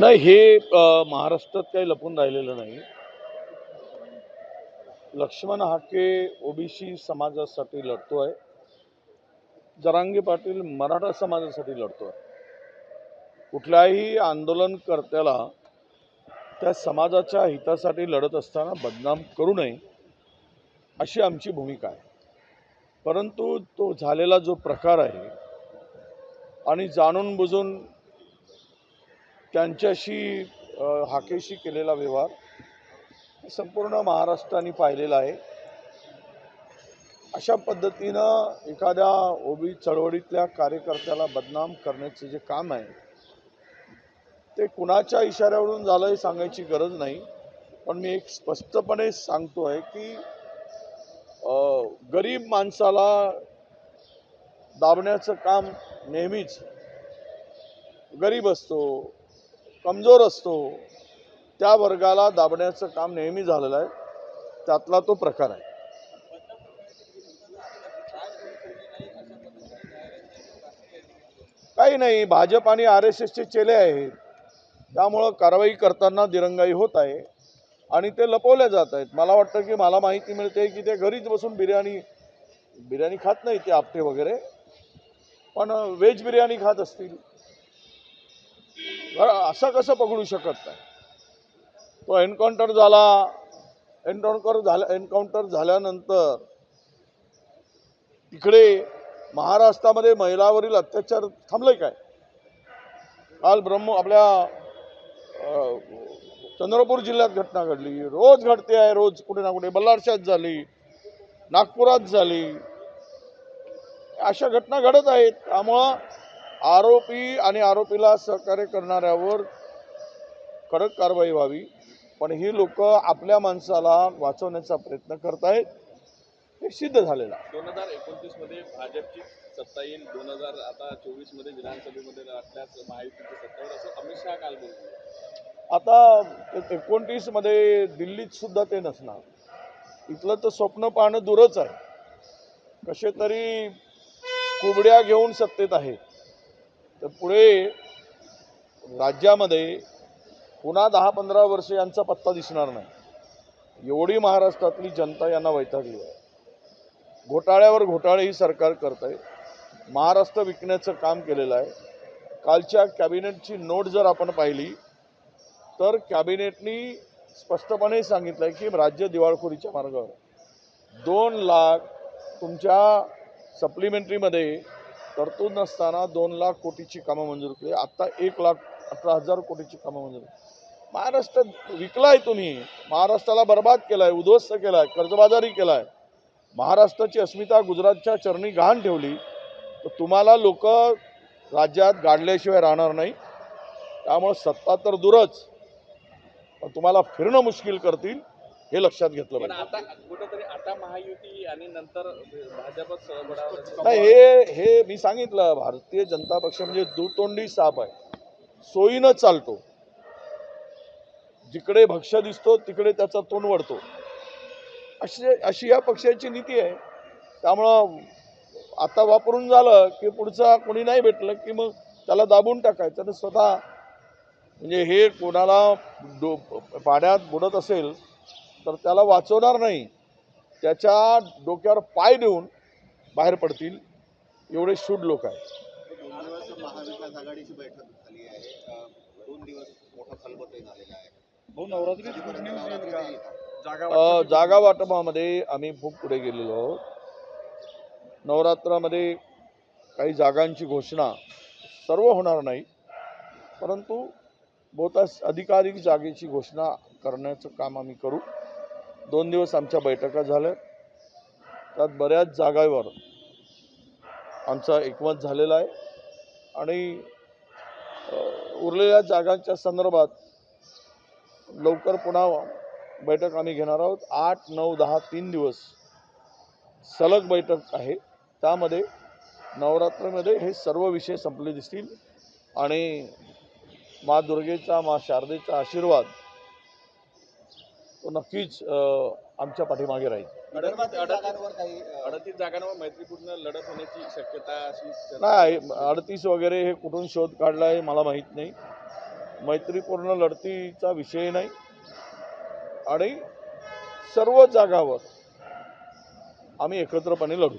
नाही हे महाराष्ट्रात काही लपून राहिलेलं नाही. लक्ष्मण हाके ओबीसी समाजासाठी लढतोय. जरांगे पाटील मराठा समाजासाठी लढतो आहे कुठल्याही आंदोलनकर्त्याला त्या समाजाच्या हितासाठी लढत असताना बदनाम करू नये अशी आमची भूमिका आहे. परंतु तो झालेला जो प्रकार आहे आणि जाणून बुजून त्यांच्याशी हाकेशी केलेला व्यवहार संपूर्ण महाराष्ट्राने पाहिलेला आहे. अशा पद्धतीनं एखाद्या ओबी चळवळीतल्या कार्यकर्त्याला बदनाम करण्याचे जे काम आहे ते कुणाच्या इशाऱ्यावरून झालं हे सांगायची गरज नाही. पण मी एक स्पष्टपणे सांगतो आहे की गरीब माणसाला दाबण्याचं काम नेहमीच गरीब असतो कमजोर असतो त्या वर्गाला दाबण्याचं काम नेहमी झालेलं आहे. त्यातला तो प्रकार आहे. काही नाही भाजप आणि आर एस एसचे चेले आहेत. त्यामुळं कारवाई करताना दिरंगाई होत आहे आणि ते लपवल्या जात आहेत. मला वाटतं की मला माहिती मिळते की ते घरीच बसून बिर्याणी बिर्याणी खात नाही ते आपटे वगैरे पण व्हेज बिर्याणी खात असतील. बरं, असं कसं पकडू शकत नाही? तो एन्काउंटर झाला. एन्काउंटर झाल्या एन्काउंटर झाल्यानंतर तिकडे महाराष्ट्रामध्ये महिलावरील अत्याचार थांबले काय? काल ब्रह्म आपल्या अं, चंद्रपूर जिल्ह्यात घटना घडली. रोज घडते आहे रोज कुठे ना कुठे. बल्लारशात झाली नागपुरात झाली. अशा घटना घडत आहेत. त्यामुळं आरोपी आणि आरोपीला सहकार्य करणाऱ्यावर कडक कारवाई व्हावी पण ही लोक आपल्या माणसाला वाचवण्याचा प्रयत्न करतायत हे सिद्ध झालेलं आहे. दोन हजार एकोणतीसमध्ये भाजपची सत्ता येईल. दोन हजार आता चोवीसमध्ये विधानसभेमध्ये असल्यास महायुतीची सत्ता येईल असं अमित शहा काल बोलले. आता एकोणतीसमध्ये दिल्लीत सुद्धा ते नसणार. इथलं तर स्वप्न पाहणं दूरच आहे. कसे तरी कुबड्या घेऊन सत्तेत आहेत तर पुढे राज्यामध्ये पुन्हा दहा पंधरा वर्ष यांचा पत्ता दिसणार नाही. एवढी महाराष्ट्रातली जनता यांना वैतागली आहे. घोटाळ्यावर घोटाळे ही सरकार करत आहे महाराष्ट्र विकण्याचं काम केलेलं आहे. कालच्या कॅबिनेटची नोट जर आपण पाहिली तर कॅबिनेटनी स्पष्टपणे सांगितलं आहे की राज्य दिवाळखोरीच्या मार्गावर. दोन लाख तुमच्या सप्लिमेंटरीमध्ये तरतूद नसताना दोन लाख कोटीची कामं मंजूर केली. आत्ता एक लाख अठरा हजार कोटीची कामं मंजूर महाराष्ट्र विकलाय तुम्ही. महाराष्ट्राला बर्बाद केलाय उद्ध्वस्त केलाय कर्जबाजारी केलाय. महाराष्ट्राची अस्मिता गुजरातच्या चरणी घाण ठेवली. तर तुम्हाला लोक राज्यात गाडल्याशिवाय राहणार नाही. त्यामुळं सत्ता तर दूरच. पण तुम्हाला फिरणं मुश्किल करतील. हे लक्षात घेतलं पाहिजे. आता कुठेतरी आता महायुती आणि नंतर भाजपच बडा- नाही हे हे मी सांगितलं भारतीय जनता पक्ष म्हणजे दुतोंडी साप आहे. सोयीनं चालतो. जिकडे भक्ष्य दिसतो तिकडे त्याचा तोंड वळतो. अशी अशी या पक्षाची नीती आहे. त्यामुळं आता वापरून झालं की पुढचा कोणी नाही भेटलं की मग त्याला दाबून टाकायचं. आणि स्वतः म्हणजे हे कोणाला डो पाण्यात बुडत असेल तर त्याला वाचवणार नाही. त्याच्या डोक्यावर पाय देऊन बाहेर पडतील. एवढे शूड लोक आहेत. दोन दिवस महाविकास आघाडीची बैठक झाली आहे. अ, दोन दिवस मोठा खलबतही झालेला आहे. अ, जागा वाटपामध्ये आम्ही खूप पुढे गेलेलो आहोत. नवरात्रामध्ये काही जागांची घोषणा सर्व होणार नाही. परंतु बहुतांश अधिकाधिक जागेची घोषणा करण्याचं काम आम्ही करू. दोन दिवस आमच्या बैठका झाल्या. त्यात बऱ्याच जागांवर आमचं एकमत झालेलं आहे. आणि उरलेल्या जागांच्या संदर्भात लवकर पुन्हा बैठक आम्ही घेणार आहोत. आठ नऊ दहा तीन दिवस सलग बैठक आहे. त्यामध्ये नवरात्रामध्ये हे सर्व विषय संपले दिसतील. आणि मा दुर्गेचा मा शारदेचा आशीर्वाद तो नक्कीच आमच्या पाठीमागे राहील. अडतीस- जागांवर मैत्रीपूर्ण लढत होण्याची शक्यता अशी नाही अडतीस वगैरे हे कुठून शोध काढला आहे मला माहीत नाही. मैत्रीपूर्ण लढतीचा विषय नाही. आणि सर्व जागावर आम्ही एकत्रपणे लढू.